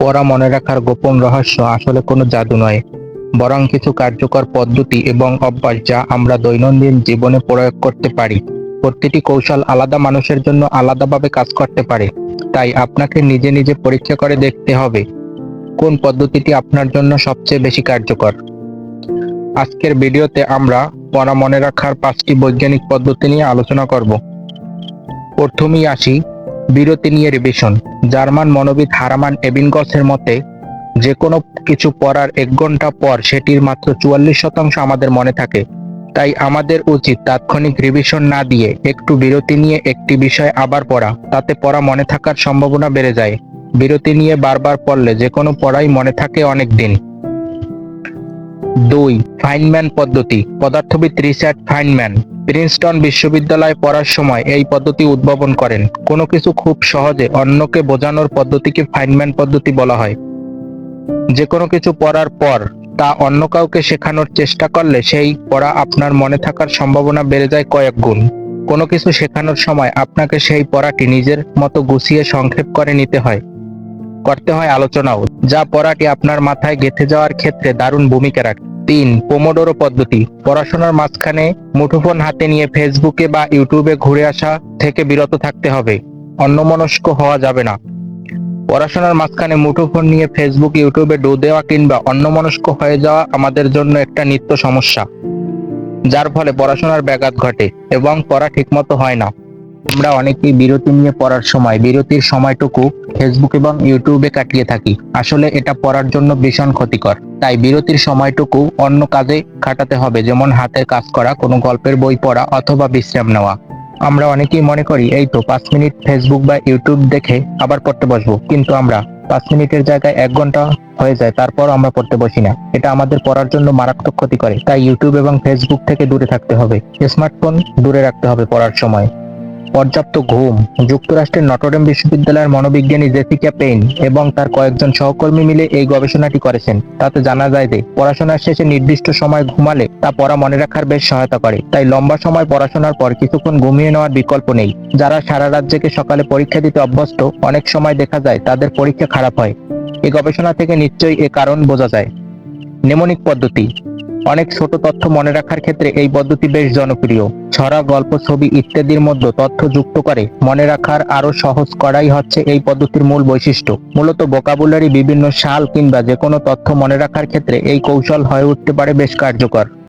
পড়া মনে রাখার গোপন রহস্য আসলে কোনো জাদু নয়, বরং কিছু কার্যকর পদ্ধতি এবং অভ্যাস যা আমরা দৈনন্দিন জীবনে প্রয়োগ করতে পারি। প্রতিটি কৌশল আলাদা মানুষের জন্য আলাদাভাবে কাজ করতে পারে, তাই আপনাকে নিজে নিজে পরীক্ষা করে দেখতে হবে, কোন পদ্ধতিটি আপনার জন্য সবচেয়ে বেশি কার্যকর। আজকের ভিডিওতে আমরা পড়া মনে রাখার পাঁচটি বৈজ্ঞানিক পদ্ধতি নিয়ে আলোচনা করব। প্রথমেই আসি বিরতি নিয়ে রিভিশন জার্মান মনোবিদ হারামান এবিনগসের মতে যে কোনো কিছু পড়ার এক ঘণ্টা পর সেটির মাত্র চুয়াল্লিশ শতাংশ আমাদের মনে থাকে। তাই আমাদের উচিত তাৎক্ষণিক রিভিশন না দিয়ে একটু বিরতি নিয়ে একটি বিষয় আবার পড়া। তাতে পড়া মনে থাকার সম্ভাবনা বেড়ে যায়। বিরতি নিয়ে বারবার পড়লে যে কোনো পড়াই মনে থাকে অনেক দিন দুই, ফাইনম্যান পদ্ধতি। পদার্থবিদ রিচার্ড ফাইনম্যান প্রিন্সটন বিশ্ববিদ্যালয়ে পড়ার সময় এই পদ্ধতি উদ্ভাবন করেন। কোনো কিছু খুব সহজে অন্যকে বোঝানোর পদ্ধতিকে ফাইনম্যান পদ্ধতি বলা হয়। যে কোনো কিছু পড়ার পর তা অন্য কাউকে শেখানোর চেষ্টা করলে সেই পড়া আপনার মনে থাকার সম্ভাবনা বেড়ে যায় কয়েক গুণ। কোনো কিছু শেখানোর সময় আপনাকে সেই পড়াটি নিজের মতো গুছিয়ে সংক্ষেপ করে নিতে হয়। করতে হয় আলোচনাও, যা পড়াটি আপনার মাথায় গেঁথে যাওয়ার ক্ষেত্রে দারুণ ভূমিকা রাখে। তিন পোমোডোরো পদ্ধতি। পড়াশোনার মাঝখানে মুঠোফোন হাতে নিয়ে ফেসবুকে বা ইউটিউবে ঘুরে আসা থেকে বিরত থাকতে হবে। অন্যমনস্ক হওয়া যাবে না। পড়াশোনার মাঝখানে মুঠোফোন নিয়ে ফেসবুক, ইউটিউবে ডো দেওয়া কিংবা অন্যমনস্ক হয়ে যাওয়া আমাদের জন্য একটা নিত্য সমস্যা। যার ফলে পড়াশোনার ব্যাঘাত ঘটে এবং পড়া ঠিকমতো হয় না। আমরা অনেকেই বিরতি নিয়ে পড়ার সময়, বিরতির সময়টুকু ফেসবুক এবং ইউটিউবে কাটিয়ে থাকি। আসলে এটা পড়ার জন্য ভীষণ ক্ষতিকর। তাই বিরতির সময়টুকু অন্য কাজে কাটাতে হবে, যেমন হাতের কাজ করা, কোনো গল্পের বই পড়া অথবা বিশ্রাম নেওয়া। আমরা অনেকেই মনে করি, এই তো পাঁচ মিনিট ফেসবুক বা ইউটিউব দেখে আবার পড়তে বসবো। কিন্তু আমরা, পাঁচ মিনিটের জায়গায় এক ঘণ্টা হয়ে যায়, তারপর আমরা পড়তে বসি না। এটা আমাদের পড়ার জন্য মারাত্মক ক্ষতি করে। তাই ইউটিউব এবং ফেসবুক থেকে দূরে থাকতে হবে। স্মার্টফোন দূরে রাখতে হবে পড়ার সময়। পর্যাপ্ত ঘুম, যুক্তরাষ্ট্রের নটরডেম বিশ্ববিদ্যালয়ের মনোবিজ্ঞানী জেসিকা পেইন এবং তার কয়েকজন সহকর্মী মিলে এই গবেষণাটি করেছেন। তাতে জানা যায় যে, পড়াশোনার শেষে নির্দিষ্ট সময় ঘুমালে তা পড়া মনে রাখার বেশ সহায়তা করে। তাই লম্বা সময় পড়াশোনার পর কিছুক্ষণ ঘুমিয়ে নেওয়ার বিকল্প নেই। যারা সারা রাত সকালে পরীক্ষা দিতে অভ্যস্ত, অনেক সময় দেখা যায় তাদের পরীক্ষা খারাপ হয়। এই গবেষণা থেকে নিশ্চয়ই এ কারণ বোঝা যায়। নেমনিক পদ্ধতি অনেক ছোট তথ্য মনে রাখার ক্ষেত্রে এই পদ্ধতি বেশ জনপ্রিয়। ছড়া, গল্প, ছবি ইত্যাদির মধ্যে তথ্য যুক্ত করে মনে রাখার আরও সহজ করাই হচ্ছে এই পদ্ধতির মূল বৈশিষ্ট্য। মূলত বোকাবুলারি বিভিন্ন সাল কিংবা যে কোনো তথ্য মনে রাখার ক্ষেত্রে এই কৌশল হয়ে উঠতে পারে বেশ কার্যকর।